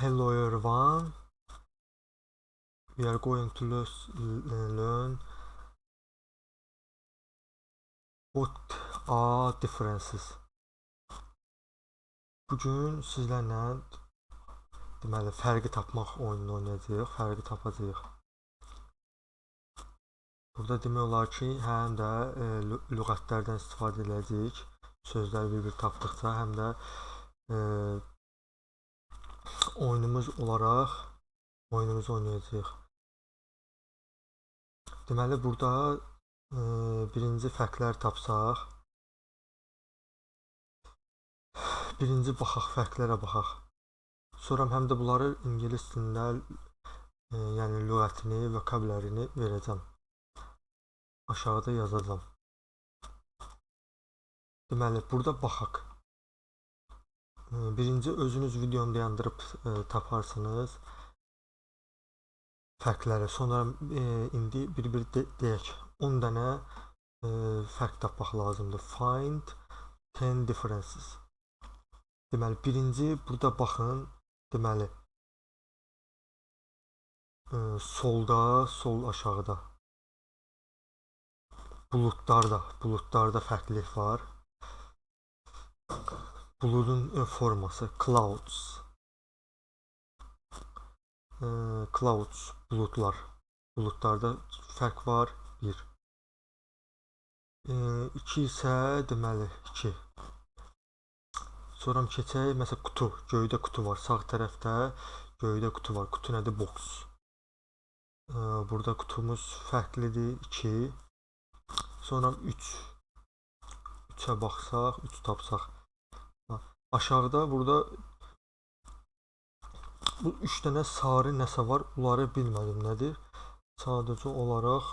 Hello everyone. We are going to los- learn what are differences. Bugün sizlərlə deməli fərqi tapmaq oyununu oynayacağıq, fərqi tapacağıq. Burada demək olar ki, həm də e, lü- lüğətlərdən istifadə edəcəyik. Sözləri bir-bir tapdıqca, həm də e, oyunumuz olaraq oyunumuzu oynayacağıq. Deməli burada e, birinci fərqlər tapsaq, birinci baxaq fərqlərə baxaq. Sonra həm də bunları ingilis dilində e, yəni lüğətini, vokablərini verəcəm. Aşağıda yazacağam. Deməli burada baxaq. E, Birinci özünüz videonu dayandırıb e, taparsınız fərqləri. Sonra e, indi bir-bir de deyək. 10 dənə e, fərq tapmaq lazımdır. Find 10 differences. Deməli birinci burada baxın. Deməli e, solda, sol aşağıda. Buludlarda, buludlarda fərqlilik var. Buludun e, forması clouds. E, clouds, bulutlar. Bulutlarda fərq var 1. E, 2 isə deməli 2. Sonra keçək məsələn qutu, göydə qutu var. Sağ tərəfdə göydə qutu var. Qutu nədir? Box. E, burada qutumuz fərqlidir 2. Sonra 3. 3-ə baxsaq, 3 tapsaq. Aşağıda burada bu 3 dənə sarı nəsə var. Bunları bilmədim nədir. Sadəcə olaraq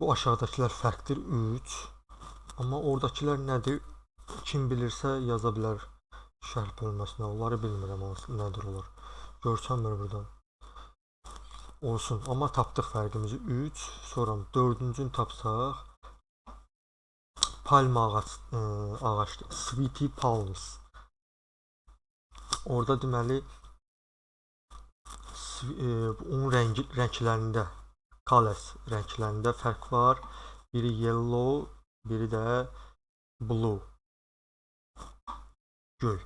bu aşağıdakılar fərqdir 3. Amma oradakılar nədir? Kim bilirsə yaza bilər şərh bölməsinə. Onları bilmirəm hansı nədir onlar. Görsənmir burada. Olsun. Amma tapdıq fərqimizi 3. Sonra dördüncünü tapsaq palma ağac e, ağacdır. Sweetie palms. Orada deməli sv- e, onun rəngi rənglərində colors rənglərində fərq var. Biri yellow, biri də blue. Göy.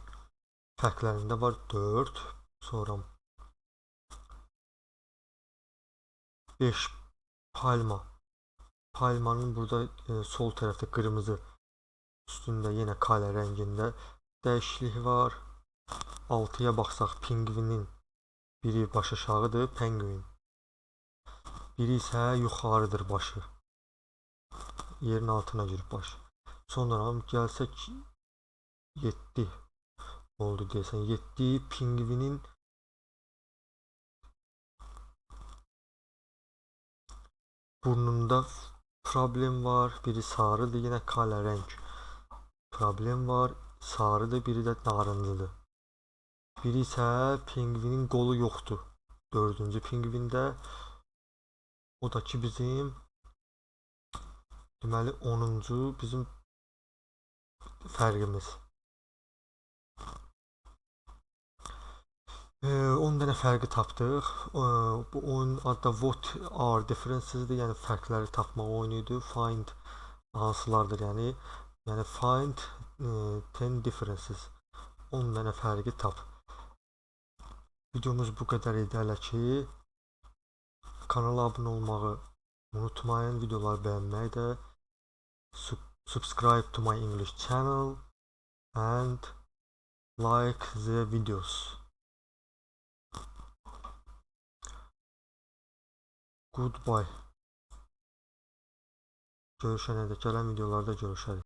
Fərqlərində var 4. Sonra 5 palma. Palmanın burada e, sol tərəfdə qırmızı üstündə yenə kale rəngində dəyişiklik var. 6-ya baxsaq pingvinin biri baş aşağıdır, penguin. Biri isə yuxarıdır başı. Yerin altına girib başı. Sonra gəlsək 7 oldu desən. 7 pingvinin burnunda problem var. Biri sarıdır, yine kale renk. Problem var. Sarıdır, biri de narıncıdır. Biri ise pingvinin qolu yoxdur. Dördüncü pingvində o da ki bizim deməli 10-cu bizim fərqimiz. Ee, 10 dənə fərqi tapdıq. Ee, Bu oyun adda What are differences-dir. Yəni fərqləri tapmaq oyunu idi. Find hansılardır, yəni yəni find e, 10 differences. 10 dənə fərqi tap. Videomuz bu qədər idi hələ ki. Kanala abunə olmağı unutmayın. Videoları bəyənməyi də. Sub- Subscribe to my English channel and like the videos. Goodbye. Görüşənə də gələn videolarda görüşərik.